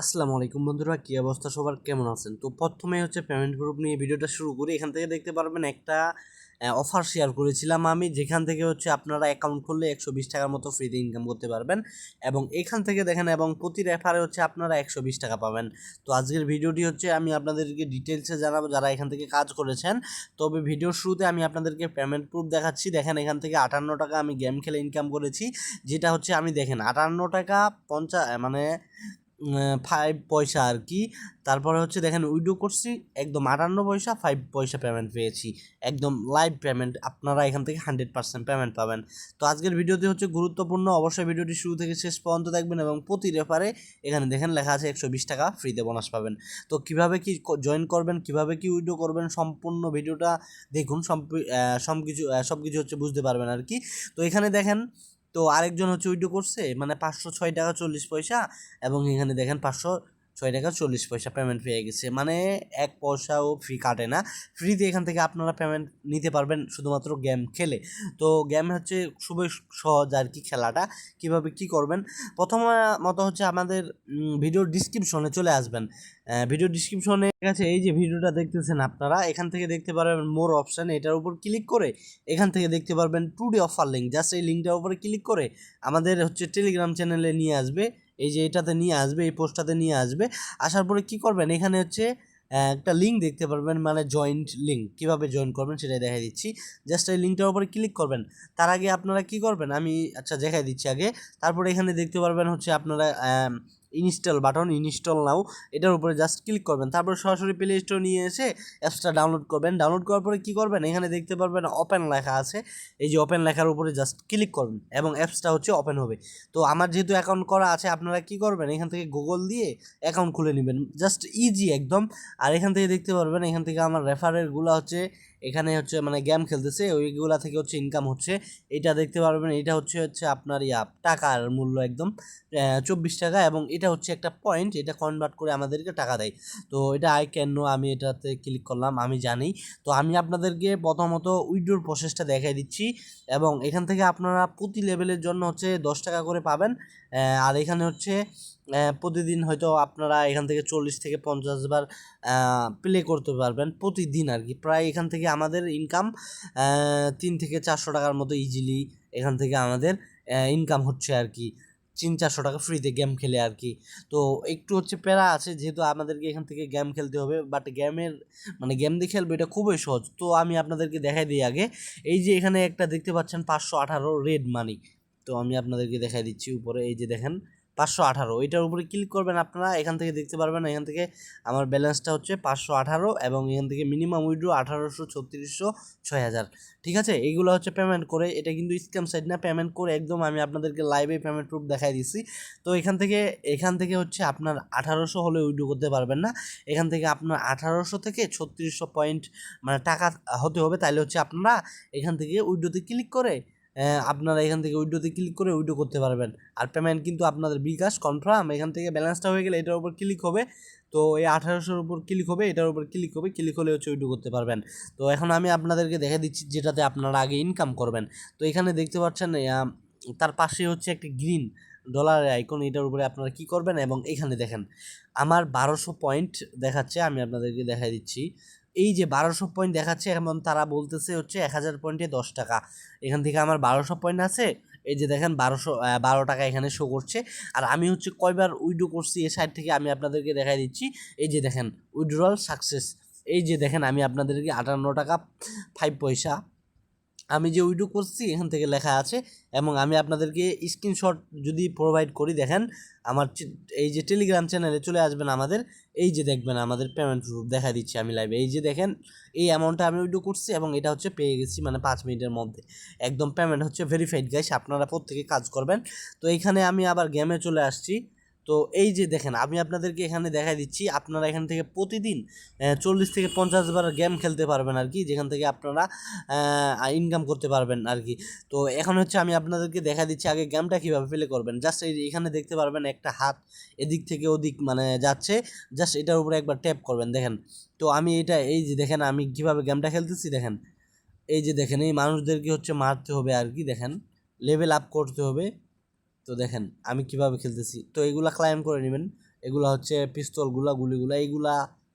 আসসালামু আলাইকুম বন্ধুরা, কী অবস্থা সবার? কেমন আছেন? তো প্রথমে হচ্ছে পেমেন্ট গ্রুপ নিয়ে ভিডিওটা শুরু করি। এখান থেকে দেখতে পারবেন একটা অফার শেয়ার করেছিলাম আমি, যেখান থেকে হচ্ছে আপনারা অ্যাকাউন্ট খুললে একশো বিশ টাকার মতো ফ্রিতে ইনকাম করতে পারবেন। এবং এখান থেকে দেখেন, এবং প্রতি রেফারে হচ্ছে আপনারা একশো বিশ টাকা পাবেন। তো আজকের ভিডিওটি হচ্ছে আমি আপনাদেরকে ডিটেলসে জানাব যারা এখান থেকে কাজ করেছেন। তবে ভিডিওর শুরুতে আমি আপনাদেরকে পেমেন্ট প্রুফ দেখাচ্ছি। দেখেন, এখান থেকে আটান্ন টাকা আমি গেম খেলে ইনকাম করেছি। যেটা হচ্ছে, আমি দেখেন, আটান্ন টাকা পঞ্চা মানে ফাইভ পয়সা আর কি তারপরে হচ্ছে দেখেন উইডো করছি, একদম আটান্ন পয়সা ফাইভ পয়সা পেমেন্ট পেয়েছি। একদম লাইভ পেমেন্ট আপনারা এখান থেকে হান্ড্রেড পার্সেন্ট পেমেন্ট পাবেন। তো আজকের ভিডিওটি হচ্ছে গুরুত্বপূর্ণ। অবশ্যই ভিডিওটি শুরু থেকে শেষ পর্যন্ত দেখবেন এবং প্রতি রেফারে এখানে দেখেন লেখা আছে একশো বিশ টাকা ফ্রিতে বোনাস পাবেন। তো কীভাবে কি জয়েন করবেন, কীভাবে কি উইডো করবেন, সম্পূর্ণ ভিডিওটা দেখুন সব কিছু সব কিছু হচ্ছে বুঝতে পারবেন আর কি তো এখানে দেখেন তো আরেকজন হচ্ছে উইডো করছে মানে পাঁচশো ছয় টাকা চল্লিশ পয়সা এবং এখানে দেখেন পাঁচশো ছয় টাকা চল্লিশ পয়সা পেমেন্ট পেয়ে গেছে। মানে এক পয়সাও ফ্রি কাটে না। ফ্রিতে এখান থেকে আপনারা পেমেন্ট নিতে পারবেন শুধুমাত্র গেম খেলে। তো গেম হচ্ছে খুবই সহজ আর কি খেলাটা। কীভাবে কি করবেন? প্রথম, মতো হচ্ছে আমাদের ভিডিওর ডিসক্রিপশনে চলে আসবেন। ভিডিও ডিসক্রিপশনে আছে, এই যে ভিডিওটা দেখতেছেন আপনারা, এখান থেকে দেখতে পারবেন মোর অপশান এটার উপর ক্লিক করে এখান থেকে দেখতে পারবেন today offer link just এই লিঙ্কটার উপরে ক্লিক করে আমাদের হচ্ছে টেলিগ্রাম চ্যানেলে নিয়ে আসবে। এই যে এটাতে নিয়ে আসবে, এই পোস্টটাতে নিয়ে আসবে। আসার পরে কি করবেন? এখানে হচ্ছে একটা লিঙ্ক দেখতে পারবেন মানে জয়েন্ট লিঙ্ক কীভাবে জয়েন করবেন সেটাই দেখা দিচ্ছি। জাস্ট এই লিঙ্কটার উপরে ক্লিক করবেন। তার আগে আপনারা কি করবেন? আমি আচ্ছা দেখাই দিচ্ছি আগে। তারপরে এখানে দেখতে পারবেন হচ্ছে আপনারা ইনস্টল বাটন ইনস্টল নাও এটার উপরে জাস্ট ক্লিক করবেন। তারপর সরাসরি প্লে স্টোর নিয়ে এসে অ্যাপসটা ডাউনলোড করবেন। ডাউনলোড করার পরে কী করবেন? এখানে দেখতে পারবেন ওপেন লেখা আছে। এই যে ওপেন লেখার উপরে জাস্ট ক্লিক করবেন এবং অ্যাপসটা হচ্ছে ওপেন হবে। তো আমার যেহেতু অ্যাকাউন্ট করা আছে, আপনারা কি করবেন? এখান থেকে গুগল দিয়ে অ্যাকাউন্ট খুলে নেবেন। জাস্ট ইজি একদম। আর এখান থেকে দেখতে পারবেন, এখান থেকে আমার রেফারেরগুলো হচ্ছে এখানে হচ্ছে মানে গেম খেলতেছে, ওইগুলা থেকে হচ্ছে ইনকাম হচ্ছে। এটা দেখতে পারবেন, এটা হচ্ছে হচ্ছে আপনার ইয়া, টাকার মূল্য একদম। চব্বিশ টাকা এবং এটা হচ্ছে একটা পয়েন্ট এটা কনভার্ট করে আমাদেরকে টাকা দেয়। তো এটা আই ক্যান নো আমি এটাতে ক্লিক করলাম, আমি জানি। তো আমি আপনাদেরকে প্রথমত উইডোর প্রসেসটা দেখাই দিচ্ছি এবং এখান থেকে আপনারা প্রতি লেভেলের জন্য হচ্ছে দশ টাকা করে পাবেন। আর এখানে হচ্ছে প্রতিদিন হয়তো আপনারা এখান থেকে চল্লিশ থেকে পঞ্চাশ বার প্লে করতে পারবেন প্রতিদিন আর কি। প্রায় এখান থেকে আমাদের ইনকাম তিন থেকে চারশো টাকার মতো ইজিলি এখান থেকে আমাদের ইনকাম হচ্ছে আর কি। তিন চারশো টাকা ফ্রিতে গেম খেলে আর কি। তো একটু হচ্ছে প্যারা আছে, যেহেতু আমাদেরকে এখান থেকে গেম খেলতে হবে বাট গেমের মানে গেম দিয়ে খেলবে এটা খুবই সহজ। তো আমি আপনাদেরকে দেখাই দিই আগে। এই যে এখানে একটা দেখতে পাচ্ছেন পাঁচশো আঠারো রেড মানি তো আমি আপনাদেরকে দেখাই দিচ্ছি উপরে, এই যে দেখেন পাঁচশো আঠারো। এটার উপরে ক্লিক করবেন আপনারা, এখান থেকে দেখতে পারবেন, এখান থেকে আমার ব্যালেন্সটা হচ্ছে পাঁচশো আঠারো এবং এখান থেকে মিনিমাম উইড্রো আঠারোশো ছত্রিশশো ছয় হাজার। ঠিক আছে? এইগুলো হচ্ছে পেমেন্ট করে, এটা কিন্তু স্ক্যাম সাইড না পেমেন্ট করে একদম আমি আপনাদেরকে লাইভে পেমেন্ট প্রুফ দেখাই দিচ্ছি। তো এখান থেকে এখান থেকে হচ্ছে আপনার আঠারোশো হলে উইড্রো করতে পারবেন না। এখান থেকে আপনার আঠারোশো থেকে ছত্রিশশো পয়েন্ট মানে টাকা হতে হবে তাহলে হচ্ছে আপনারা এখান থেকে উইড্রোতে ক্লিক করে আপনারা এখান থেকে উইডোতে ক্লিক করে উইডো করতে পারবেন। আর পেমেন্ট কিন্তু আপনাদের বিকাশ কনফার্ম এখান থেকে ব্যালেন্সটা হয়ে গেলে এটার উপর ক্লিক হবে। তো এই আঠারোশোর উপর ক্লিক হবে, এটার উপর ক্লিক হবে ক্লিক হলে হচ্ছে উইডো করতে পারবেন। তো এখন আমি আপনাদেরকে দেখে দিচ্ছি যেটাতে আপনারা আগে ইনকাম করবেন। তো এখানে দেখতে পাচ্ছেন তার পাশে হচ্ছে একটি গ্রিন ডলারের আইকন এটার উপরে আপনারা কি করবেন এবং এখানে দেখেন, আমার বারোশো পয়েন্ট দেখাচ্ছে, আমি আপনাদেরকে দেখাই দিচ্ছি। এই যে বারোশো পয়েন্ট দেখাচ্ছে, এমন তারা বলতেছে হচ্ছে এক হাজার পয়েন্টে দশ টাকা। এখান থেকে আমার বারোশো পয়েন্ট আছে, এই যে দেখেন বারোশো বারো টাকা এখানে শো করছে। আর আমি হচ্ছে কয়বার উইড্রো করছি, এ সাইড থেকে আমি আপনাদেরকে দেখাই দিচ্ছি। এই যে দেখেন উইড্রোয়াল সাকসেস এই যে দেখেন আমি আপনাদেরকে আটান্ন টাকা ফাইভ পয়সা আমি যে উইডো করছি, এখান থেকে লেখা আছে এবং আমি আপনাদেরকে স্ক্রিনশট যদি প্রোভাইড করি, দেখেন আমার এই যে টেলিগ্রাম চ্যানেলে চলে আসবেন আমাদের, এই যে দেখবেন আমাদের পেমেন্ট প্রুফ দেখা দিচ্ছি আমি লাইভে এই যে দেখেন, এই অ্যামাউন্টটা আমি উইডো করছি এবং এটা হচ্ছে পেয়ে গেছি মানে পাঁচ মিনিটের মধ্যে। একদম পেমেন্ট হচ্ছে ভেরিফাইড গাইস আপনারা প্রত্যেকে কাজ করবেন। তো এইখানে আমি আবার গেমে চলে আসছি। তো এই যে দেখেন, আমি আপনাদেরকে এখানে দেখাই দিচ্ছি, আপনারা এখান থেকে প্রতিদিন চল্লিশ থেকে পঞ্চাশ বার গেম খেলতে পারবেন আর কি, যেখান থেকে আপনারা ইনকাম করতে পারবেন আর কি। তো এখন হচ্ছে আমি আপনাদেরকে দেখা দিচ্ছি আগে গেমটা কীভাবে প্লে করবেন। জাস্ট এই এখানে দেখতে পারবেন একটা হাত এদিক থেকে ওদিক মানে যাচ্ছে জাস্ট এটার উপরে একবার ট্যাপ করবেন, দেখেন। তো আমি এটা, এই যে দেখেন, আমি কীভাবে গেমটা খেলতেছি, দেখেন। এই যে দেখেন, এই মানুষদেরকে হচ্ছে মারতে হবে আর কি, দেখেন। লেভেল আপ করতে হবে। তো দেখেন, আমি কীভাবে খেলতেছি? তো এগুলা ক্লাইম করে নেবেন। এগুলো হচ্ছে পিস্তলগুলা গুলিগুলা এইগুলা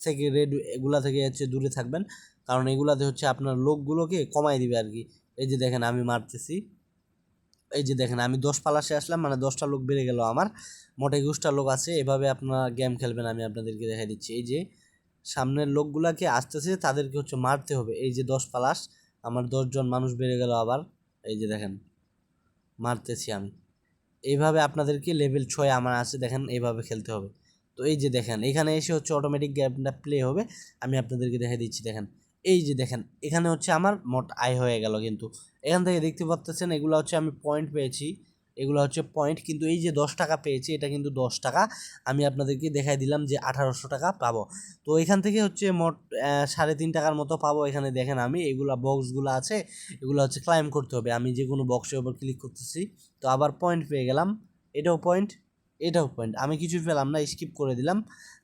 থেকে রেড এগুলা থেকে হচ্ছে দূরে থাকবেন। কারণ এগুলাতে হচ্ছে আপনার লোকগুলোকে কমাই দিবে আর কি এই যে দেখেন, আমি মারতেছি। এই যে দেখেন, আমি দশ পালাসে আসলাম মানে দশটা লোক বেড়ে গেল আমার। মোটে একুশটা লোক আছে, এভাবে আপনারা গেম খেলবেন, আমি আপনাদেরকে দেখাই দিচ্ছি। এই যে সামনের লোকগুলাকে আসতেছে, তাদেরকে হচ্ছে মারতে হবে। এই যে দশ পালাস আমার দশজন মানুষ বেড়ে গেল আবার। এই যে দেখেন, মারতেছি আমি। এইভাবে আপনাদেরকে লেভেল ছয় আমার আছে, দেখেন এইভাবে খেলতে হবে। তো এই যে দেখেন, এখানে এসে হচ্ছে অটোমেটিক গেমটা প্লে হবে। আমি আপনাদেরকে দেখে দিচ্ছি, দেখেন। এই যে দেখেন, এখানে হচ্ছে আমার মোট আয় হয়ে গেল কিন্তু। এখান থেকে দেখতে পাচ্ছেন এগুলো হচ্ছে আমি পয়েন্ট পেয়েছি। এগুলো হচ্ছে পয়েন্ট কিন্তু এই যে দশ টাকা পেয়েছি, এটা কিন্তু দশ টাকা। আমি আপনাদেরকে দেখাই দিলাম যে আঠারোশো টাকা পাবো। তো এখান থেকে হচ্ছে মোট সাড়ে তিন টাকার মতো পাবো এখানে দেখেন আমি। এগুলা বক্সগুলো আছে, এগুলো হচ্ছে ক্লাইম করতে হবে। আমি যে কোনো বক্সের উপর ক্লিক করতেছি। তো আবার পয়েন্ট পেয়ে গেলাম। এটাও পয়েন্ট এটাও পয়েন্ট আমি কিছুই পেলাম না স্কিপ করে দিলাম।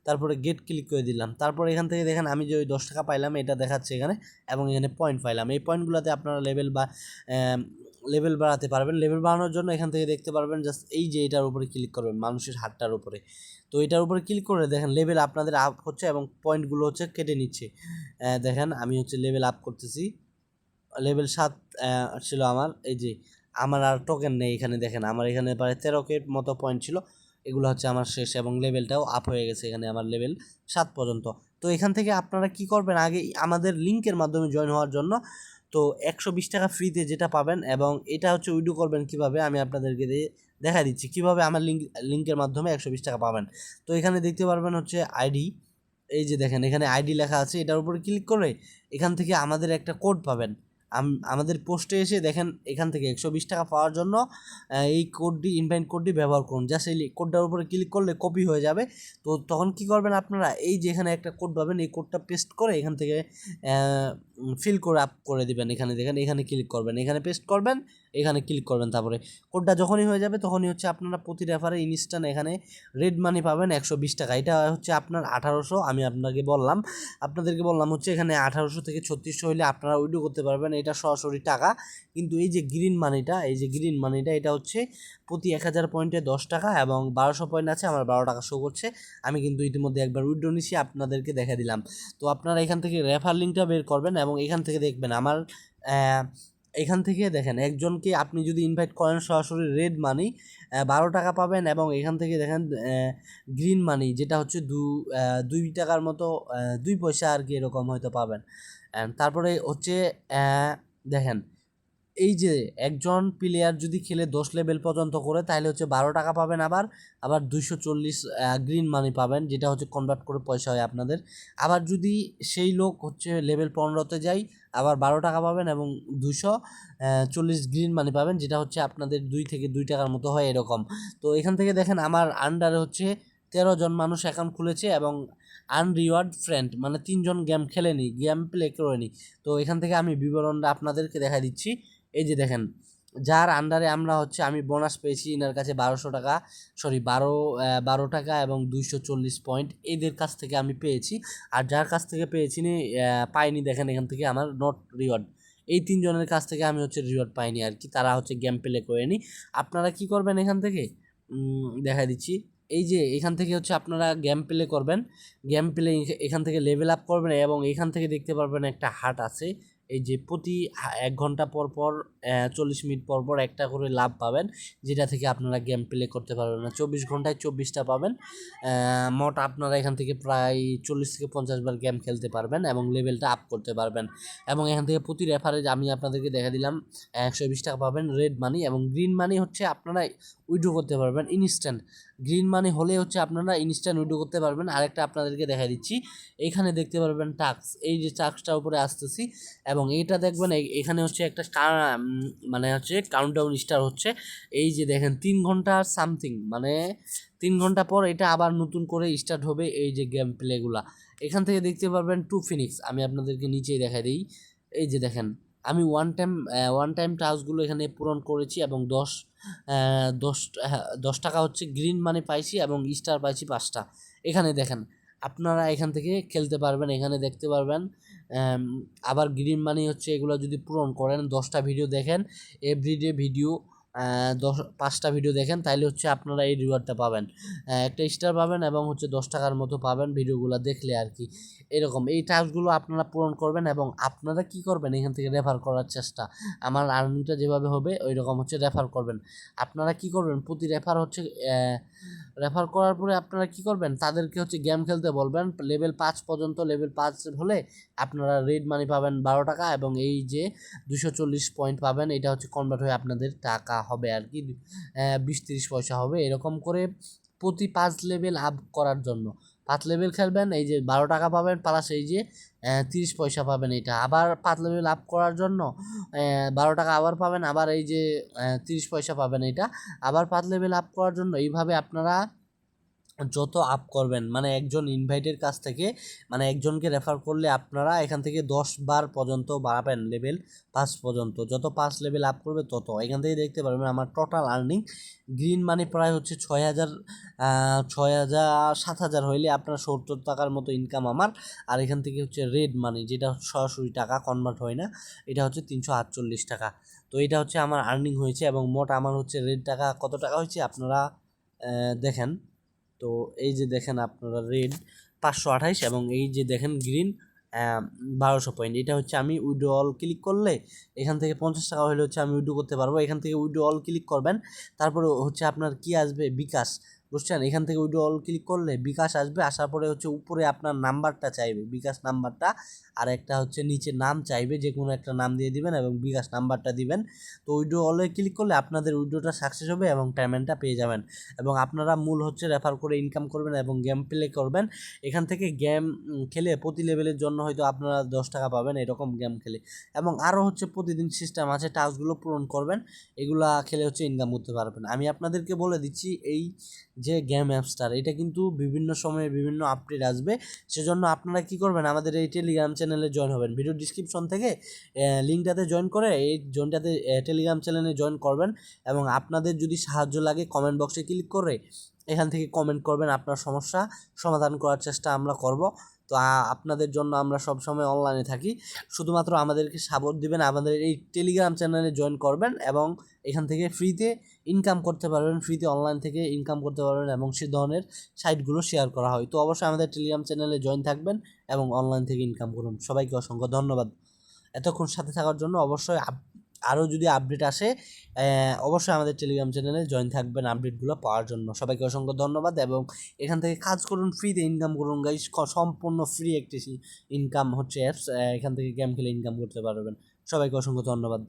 তারপরে গেট ক্লিক করে দিলাম। তারপর এখান থেকে দেখেন আমি যে ওই দশ টাকা পাইলাম, এটা দেখাচ্ছে এখানে এবং এখানে পয়েন্ট পাইলাম। এই পয়েন্টগুলোতে আপনারা লেভেল বা লেভেল বাড়াতে পারবেন। লেভেল বাড়ানোর জন্য এখান থেকে দেখতে পারবেন জাস্ট এই যে এটার উপরে ক্লিক করবেন, মানুষের হাতটার উপরে। তো এটার উপরে ক্লিক করে দেখেন লেভেল আপনাদের আপ হচ্ছে এবং পয়েন্টগুলো হচ্ছে কেটে নিচ্ছে। দেখেন আমি হচ্ছে লেভেল আপ করতেছি। লেভেল সাত ছিল আমার, এই যে আমার আর টোকেন নেই এখানে দেখেন। আমার এখানে প্রায় তেরো কে মতো পয়েন্ট ছিল। এগুলো হচ্ছে আমার শেষ এবং লেভেলটাও আপ হয়ে গেছে এখানে আমার লেভেল সাত পর্যন্ত। তো এখান থেকে আপনারা কি করবেন? আগে আমাদের লিঙ্কের মাধ্যমে জয়েন হওয়ার জন্য তো একশো বিশ টাকা ফ্রিতে যেটা পাবেন এবং এটা হচ্ছে উইডো করবেন কীভাবে আমি আপনাদেরকে দেখা দিচ্ছি। কীভাবে আমার লিঙ্ক লিঙ্কের মাধ্যমে একশো বিশ টাকা পাবেন। তো এখানে দেখতে পারবেন হচ্ছে আইডি এই যে দেখেন এখানে আইডি লেখা আছে। এটার উপরে ক্লিক করে এখান থেকে আমাদের একটা কোড পাবেন। আমাদের পোস্টে এসে দেখেন এখান থেকে একশো বিশ টাকা পাওয়ার জন্য এই কোডটি ইনভাইট কোডটি ব্যবহার করুন। জাস্ট এই কোডটার উপরে ক্লিক করলে কপি হয়ে যাবে। তো তখন কি করবেন আপনারা? এই যে এখানে একটা কোড পাবেন, এই কোডটা পেস্ট করে এখান থেকে ফিল করে আপ করে দিবেন। এখানে দেখেন, এখানে ক্লিক করবেন। এখানে পেস্ট করবেন এখানে ক্লিক করবেন। তারপরে কোডটা যখনই হয়ে যাবে, তখনই হচ্ছে আপনারা প্রতি রেফারে ইনস্ট্যান্ট এখানে রেড মানি পাবেন একশো বিশ টাকা। এটা হচ্ছে আপনার আঠারোশো, আমি আপনাকে বললাম। আপনাদেরকে বললাম হচ্ছে এখানে আঠারোশো থেকে ছত্রিশশো হলে আপনারা উইডো করতে পারবেন। এটা সরাসরি টাকা। কিন্তু এই যে গ্রিন মানিটা এই যে গ্রিন মানিটা এটা হচ্ছে প্রতি এক হাজার পয়েন্টে দশ টাকা এবং বারোশো পয়েন্ট আছে, আমার বারো টাকা শো করছে। আমি কিন্তু ইতিমধ্যে একবার উইড্রো নিছি, আপনাদেরকে দেখা দিলাম। তো আপনারা এখান থেকে রেফার লিঙ্কটা বের করবেন এবং এখান থেকে দেখবেন আমার এখান থেকে দেখেন, একজনকে আপনি যদি ইনভাইট করেন সরাসরি রেড মানি বারো টাকা পাবেন এবং এখান থেকে দেখেন গ্রিন মানি যেটা হচ্ছে দু দুই টাকার মতো দুই পয়সা আর কি এরকম হয়তো পাবেন। তারপরে হচ্ছে দেখেন এই যে একজন প্লেয়ার যদি খেলে দশ লেভেল পর্যন্ত করে, তাহলে হচ্ছে বারো টাকা পাবেন আবার আবার দুইশো চল্লিশ গ্রিন মানি পাবেন, যেটা হচ্ছে কনভার্ট করে পয়সা হয় আপনাদের। আবার যদি সেই লোক হচ্ছে লেভেল পনেরোতে যায় আবার বারো টাকা পাবেন এবং দুশো চল্লিশ গ্রিন মানি পাবেন, যেটা হচ্ছে আপনাদের দুই থেকে দুই টাকার মতো হয় এরকম। তো এখান থেকে দেখেন আমার আন্ডারে হচ্ছে তেরো জন মানুষ অ্যাকাউন্ট খুলেছে এবং আনরিওয়ার্ড ফ্রেন্ড মানে তিনজন গেম খেলেনি গেম প্লে করেনি। তো এখান থেকে আমি বিবরণটা আপনাদেরকে দেখা দিচ্ছি। এই যে দেখেন, যার আন্ডারে আমরা হচ্ছে, আমি বোনাস পেয়েছি এনার কাছে বারোশো টাকা সরি বারো বারো টাকা এবং দুইশো চল্লিশ পয়েন্ট এদের কাছ থেকে আমি পেয়েছি। আর যার কাছ থেকে পেয়েছি নি পাইনি দেখেন এখান থেকে আমার নট রিওয়ার্ড এই তিনজনের কাছ থেকে আমি হচ্ছে রিওয়ার্ড পাইনি আর কি, তারা হচ্ছে গেম প্লে করেনি। আপনারা কি করবেন এখান থেকে? দেখা দিচ্ছি। এই যে এখান থেকে হচ্ছে আপনারা গেম প্লে করবেন গেম প্লে এখান থেকে লেভেল আপ করবেন এবং এখান থেকে দেখতে পারবেন একটা হাট আছে। এই যে প্রতি এক ঘণ্টা পর পর চল্লিশ মিনিট পর পর একটা করে লাভ পাবেন, যেটা থেকে আপনারা গেম প্লে করতে পারবেন না। চব্বিশ ঘন্টায় চব্বিশটা পাবেন। মোট আপনারা এখান থেকে প্রায় চল্লিশ থেকে পঞ্চাশ বার গেম খেলতে পারবেন এবং লেভেলটা আপ করতে পারবেন। এবং এখান থেকে প্রতি রেফারেজ আমি আপনাদেরকে দেখা দিলাম, একশো বিশ টাকা পাবেন রেড মানি এবং গ্রিন মানি হচ্ছে আপনারা উইড্রো করতে পারবেন ইনস্ট্যান্ট গ্রিন মানি হলে হচ্ছে আপনারা ইনস্ট্যান্ট উইড্রো করতে পারবেন। আরেকটা আপনাদেরকে দেখা দিচ্ছি। এখানে দেখতে পারবেন টাক্স এই যে টাক্সটার উপরে আসতেছি এবং এইটা দেখবেন এখানে হচ্ছে একটা মানে হচ্ছে কাউন্টডাউন স্টার হচ্ছে। এই যে দেখেন, তিন ঘণ্টা সামথিং মানে তিন ঘণ্টা পর এটা আবার নতুন করে স্টার্ট হবে এই যে গেম প্লেগুলা এখান থেকে দেখতে পারবেন টু ফিনিক্স আমি আপনাদেরকে নিচেই দেখা দিই। এই যে দেখেন আমি ওয়ান টাইম ওয়ান টাইম টাস্কগুলো এখানে পূরণ করেছি এবং দশ দশ হ্যাঁ, দশ টাকা হচ্ছে গ্রিন মানি পাইছি এবং স্টার পাইছি পাঁচটা এখানে দেখেন আপনারা এখান থেকে খেলতে পারবেন এখানে দেখতে পারবেন আবার গ্রিন মানি হচ্ছে এগুলো যদি পূরণ করেন দশটা ভিডিও দেখেন এভরিডে ভিডিও দশ, পাঁচটা ভিডিও দেখেন, তাইলে হচ্ছে আপনারা এই রিওয়ার্ডটা পাবেন। একটা স্টার পাবেন এবং হচ্ছে দশ টাকার মতো পাবেন ভিডিওগুলো দেখলে আর কি। এরকম, এই টাস্কগুলো আপনারা পূরণ করবেন এবং আপনারা কি করবেন, এখান থেকে রেফার করার চেষ্টা। আমার আর্নিংটা যেভাবে হবে ওই রকম হচ্ছে রেফার করবেন। আপনারা কি করবেন, প্রতি রেফার হচ্ছে রেফার করার পরে আপনারা কি করবেন? তাদেরকে হচ্ছে গেম খেলতে বলবেন। লেভেল পাঁচ পর্যন্ত লেভেল পাঁচ হলে আপনারা রেড মানি পাবেন বারো টাকা এবং এই যে দুশো চল্লিশ পয়েন্ট পাবেন, এটা হচ্ছে কনভার্ট হয়ে আপনাদের টাকা হবে আর কি। বিশ তিরিশ পয়সা হবে এরকম করে প্রতি পাঁচ লেভেল আপ করার জন্য। পাঁচ লেভেল খেলবেন, এই যে বারো টাকা পাবেন প্লাস এই যে তিরিশ পয়সা পাবেন এটা। আবার পাঁচ লেভেল আপ করার জন্য বারো টাকা আবার পাবেন, আবার এই যে তিরিশ পয়সা পাবেন এটা। আবার পাঁচ লেভেল আপ করার জন্য, এইভাবে আপনারা যত আপ করবেন মানে একজন ইনভাইটের কাছ থেকে মানে একজনকে রেফার করলে আপনারা এখান থেকে দশ বার পর্যন্ত বাড়াবেন লেভেল পাঁচ পর্যন্ত। যত পাঁচ লেভেল আপ করবে তত। এখান থেকে দেখতে পারবেন আমার টোটাল আর্নিং গ্রিন মানি প্রায় হচ্ছে ছয় হাজার ছয় হাজার, সাত হাজার হইলে আপনার সত্তর টাকার মতো ইনকাম আমার। আর এখান থেকে হচ্ছে রেড মানি যেটা সরাসরি টাকা কনভার্ট হয় না, এটা হচ্ছে তিনশো আটচল্লিশ টাকা। তো এটা হচ্ছে আমার আর্নিং হয়েছে এবং মোট আমার হচ্ছে রেড টাকা কত টাকা হয়েছে আপনারা দেখেন। তো এই যে দেখেন আপনারা রেড পাঁচশো আঠাইশ এবং এই যে দেখেন গ্রিন বারোশো পয়েন্ট। এটা হচ্ছে আমি উইডো অল ক্লিক করলে এখান থেকে পঞ্চাশ টাকা হলে হচ্ছে আমি উইডো করতে পারব। এখান থেকে উইডো অল ক্লিক করবেন, তারপরে হচ্ছে আপনার কি আসবে? বিকাশ। বুঝছেন? এখান থেকে উইডো অল ক্লিক করলে বিকাশ আসবে, আসার পরে হচ্ছে উপরে আপনার নাম্বারটা চাইবে, বিকাশ নাম্বারটা। আর একটা হচ্ছে নিচে নাম চাইবে যে কোনো একটা নাম দিয়ে দিবেন এবং বিকাশ নাম্বারটা দিবেন। তো উইডো অলে ক্লিক করলে আপনাদের উইডোটা সাকসেস হবে এবং পেমেন্টটা পেয়ে যাবেন। এবং আপনারা মূল হচ্ছে রেফার করে ইনকাম করবেন এবং গেম প্লে করবেন। এখান থেকে গেম খেলে প্রতি লেভেলের জন্য হয়তো আপনারা দশ টাকা পাবেন এরকম গেম খেলে। এবং আরও হচ্ছে প্রতিদিন সিস্টেম আছে টাস্কগুলো পূরণ করবেন। এগুলা খেলে হচ্ছে ইনকাম করতে পারবেন। আমি আপনাদেরকে বলে দিচ্ছি, এই যে গেম অ্যাপস্টার এটা কিন্তু বিভিন্ন সময়ে বিভিন্ন আপডেট আসবে। সেজন্য আপনারা কি করবেন? আমাদের এই টেলিগ্রাম চ্যানেলে জয়েন হবেন। ভিডিও ডিসক্রিপশন থেকে লিঙ্কটাতে জয়েন করে এই জয়েনটাতে টেলিগ্রাম চ্যানেলে জয়েন করবেন এবং আপনাদের যদি সাহায্য লাগে কমেন্ট বক্সে ক্লিক করে এখান থেকে কমেন্ট করবেন আপনার সমস্যা, সমাধান করার চেষ্টা আমরা করব। তো আপনাদের জন্য আমরা সব সময় অনলাইনে থাকি। শুধুমাত্র আমাদেরকে সাপোর্ট দিবেন, আমাদের এই টেলিগ্রাম চ্যানেলে জয়েন করবেন এবং এখান থেকে ফ্রিতে ইনকাম করতে পারবেন ফ্রিতে অনলাইন থেকে ইনকাম করতে পারবেন এবং সে ধরনের সাইটগুলো শেয়ার করা হয়। তো অবশ্যই আমাদের টেলিগ্রাম চ্যানেলে জয়েন থাকবেন এবং অনলাইন থেকে ইনকাম করুন। সবাইকে অসংখ্য ধন্যবাদ। এতক্ষণ সাথে থাকার জন্য অবশ্যই আরও যদি আপডেট আসে অবশ্যই আমাদের টেলিগ্রাম চ্যানেলে জয়েন থাকবেন আপডেটগুলো পাওয়ার জন্য। সবাইকে অসংখ্য ধন্যবাদ এবং এখান থেকে কাজ করুন ফ্রিতে ইনকাম করুন। গাইস সম্পূর্ণ ফ্রি একটি ইনকাম হচ্ছে অ্যাপস এখান থেকে গেম খেলে ইনকাম করতে পারবেন। সবাইকে অসংখ্য ধন্যবাদ।